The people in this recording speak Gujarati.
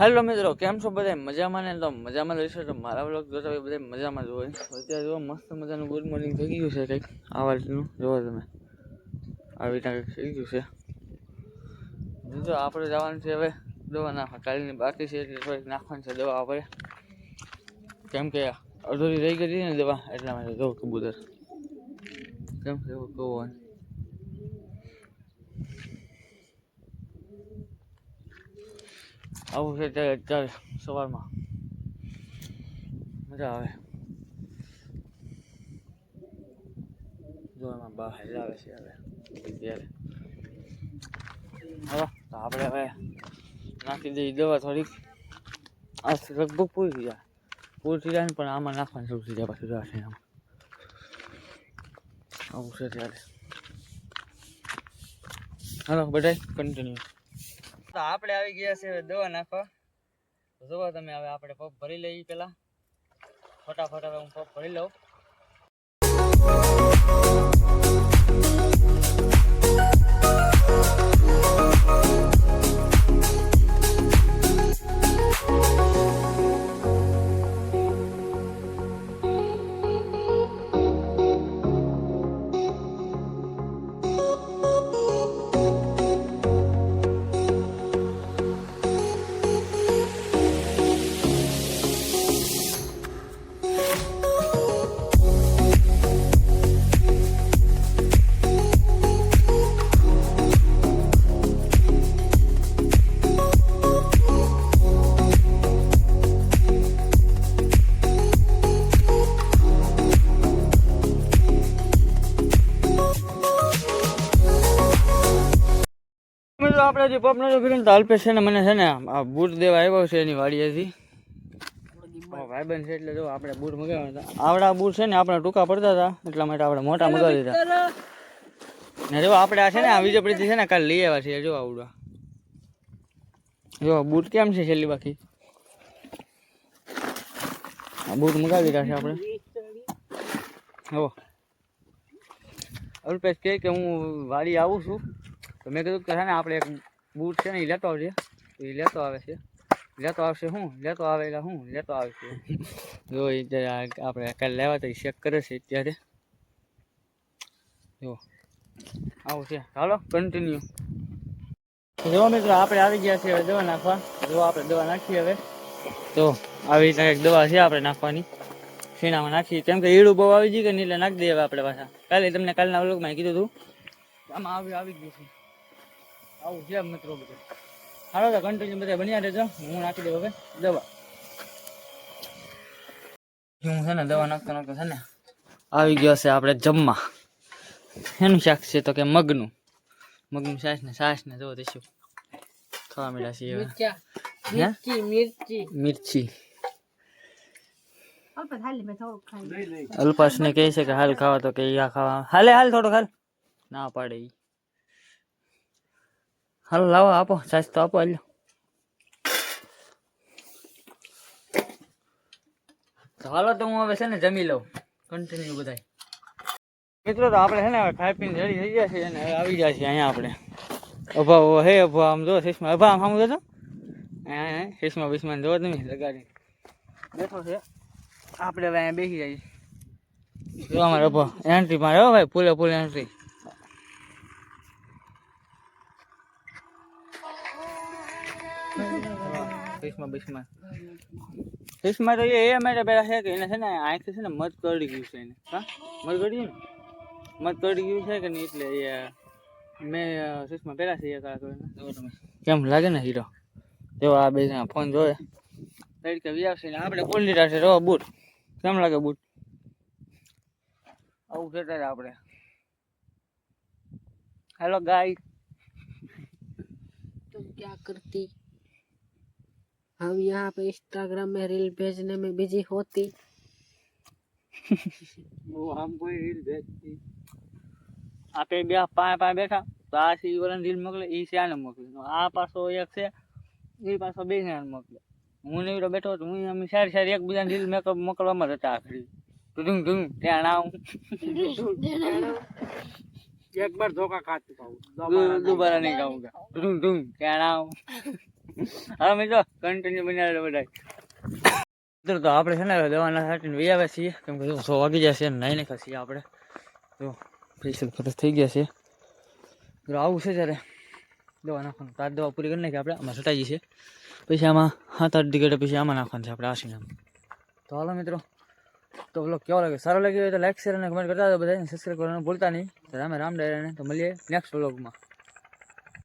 હેલો મિત્રો, કેમ છો બધા મજામાં ને? તો મજામાં રહેશો તો મારા બ્લોગ જોતા હોય બધા મજામાં જ અત્યારે જો મસ્ત મજાનું ગુડ મોર્નિંગ થઈ ગયું છે કંઈક. આ વાતનું. જોવો તમે. આવી રીતના કંઈક થઈ ગયું છે. જો આપણે જવાનું છે હવે દવા નાખવા. કાલની બાકી છે એટલે થોડીક નાખવાની છે દવા આપણે. કેમ કે અડધોરી રહી ગઈ ને દવા, એટલા માટે જવું કબૂતર. કેમ કેવું કહું આવું છે અત્યારે અત્યારે સવારમાં. મજા આવે. જો એમાં બહાર આવે છે હવે. ત્યારે હવે તો આપણે હવે નાખી દઈએ દવા થોડીક. આ લગભગ પૂરી થઈ જાય. પૂરી થઈ જાય ને પણ આમાં નાખવાની શરૂ થઈ જાય પાછું રાખે આમાં આવું છે ત્યારે હાલો બધા કન્ટિન્યુ તો આપણે આવી ગયા છે હવે દવા નાખવા. જુઓ તમે હવે આપણે પગ ભરી લઈએ પેલા ફટાફટ હવે હું પગ ભરી લઉં. આપણે જે પપ નતો કર્યો તો અલ્પેશ છે ને મને છે ને આ બૂટ દેવા આવ્યો છે એની વાડીએથી. ભાઈબંધ છે એટલે જો આપણે બૂટ મગાવ્યા હતા. આવડા બૂટ છે ને આપણે ટૂંકા પડતા હતા એટલા માટે આપણે મોટા મગાવી દીધા. ને જો આપણે આ છે ને આ વિજયપુરીથી છે ને કાલે લઈ આવ્યા છીએ જો આવડા. જો બૂટ કેમ છે છેલ્લી બાકી? આ બૂટ મગાવી દીધા છે આપણે. હો. અલ્પેશ કહે કે હું વાડી આવું છું. તો મેં કીધું કે ને આપણે એક બૂટ છે ને એ લેતો આવજે. એ લેતો આવે છે. લેતો આવશે હું? લેતો આવે એટલે હું? લેતો આવશે જો એ આપણે કાલે લેવા તો ચેક કરે છે અત્યારે. જો. આવું છે. ચાલો કન્ટિન્યુ જો મિત્રો, આપણે આવી ગયા છીએ હવે દવા નાખવા. જો આપણે દવા નાખીએ હવે. તો આવી રીતના કંઈક દવા છે આપણે નાખવાની. શીણામાં નાખીએ કેમ કે ઈડું બહુ આવી ગયું કે નહીં એટલે નાખી દઈએ આપણે પાછા. કાલે તમને કાલના વ્લોગમાં કીધું હતું આમાં આવી આવી ગયું છે. આવું છે મિત્રો બધું. હાલો તો કન્ટિન્યુ બધા બન્યા રહેજો. હું નાખી દઉં હવે. દવા. હું છે ને દવા નાખતો નાખતો છે ને આવી ગયો છે આપણે જમવા. એનું શાક છે તો કે મગનું. મગનું શાસ ને શાસ ને જોવો દઈશું ખાવા મળ્યા છીએ મિર્ચી. મિર્ચી મિર્ચી. અલ્પ થાલી મેં થોડુંક ખાઈ અલ્પાશ ને કહે છે કે હાલ ખાવા તો કે આ ખાવા. હાલે હાલ થોડો હાલ. ના પાડે ઈ. હાલો લાવો આપો છાશ તો આપો હાલ તો હાલો તો હું હવે છે ને જમી લઉં. કન્ટિન્યુ બધાય. મિત્રો તો આપણે છે ને હવે ખાઈ પીને રેડી થઈ ગયા છે અને હવે આવી ગયા છીએ અહીંયા આપણે. અભાવ હે અભાવ આમ જો શીશમાં અભાવ આમ સામું હા શીશમાં બીસમાં જો તમે લગાડી બેઠો છે. આપણે હવે અહીંયા બેસી જઈએ. જો અમારે અભાવ એન્ટ્રી મારે હો ભાઈ પૂરે પૂરે એન્ટ્રી કૃષ્મા તો એ અમારે પેલા છે કે એને છે ને આંખ છે ને મત કરડી ગયું છે એને. હા? મધ કરડી ગયું ને? મધ કરડી ગયું છે કે નહીં એટલે એ, મેં સુષ્મા પેલા છે કાળા કરીને કેમ લાગે ને હીરો? જો આ બે જણા ફોન જોવે તરીકે વ્યાવશે ને આપણે બોલી લીધા છે. રવા બૂટ. કેમ લાગે બૂટ? આવું કહેતા હતા આપણે. હેલો ગાય તું ક્યાં કરતી? हम यहाँ पे इंस्टाग्राम में रील भेजने में बिजी होती वो हम कोई રીલ ભેજતી આપે બે પાંચ પાંચ બેઠા તો આ સી વાળાને રીલ મોકલે એ છે આને મોકલે તો આ પાછો એક છે એ પાછો બે જણાને મોકલે હું ને હીરો બેઠો તો હું અમે સારી સારી એકબીજાને રીલ મેકઅપ મોકલવામાં જ હતા આખરી ધૂમ ધૂમ ત્યાં આવું एक बार धोखा खा चुका हूँ दोबारा नहीं खाऊंगा धूम धूम ત્યાં આવું હા, મિત્રો કન્ટિન્યુ બનાવેલો બધા મિત્રો, તો આપણે છે ને દવાના સાટીને વહી આવ્યા છીએ. કેમ કે સો વાગી જશે નાઈ નાખ્યા છીએ આપણે. તો ફેશિયલ ફરસ થઈ ગયા છે. તો આવું છે જ્યારે. દવા નાખવાનું. તાર દવા પૂરી કરી નાખી આપણે. આમાં સટાઈ છે પછી આમાં સાત આઠ ટિકિટ પછી આમાં નાખવાનું છે આપણે આશીને તો હાલો, મિત્રો. તો બ્લોગ કેવો લાગે સારો લાગ્યો હોય તો લાઈક શેર અને કમેન્ટ કરતા હતા બધા સબસ્ક્રાઈબ કરવાનું ભૂલતા નહીં. તો રામે રામ ડાયરાને. તો મળીએ નેક્સ્ટ બ્લોગમાં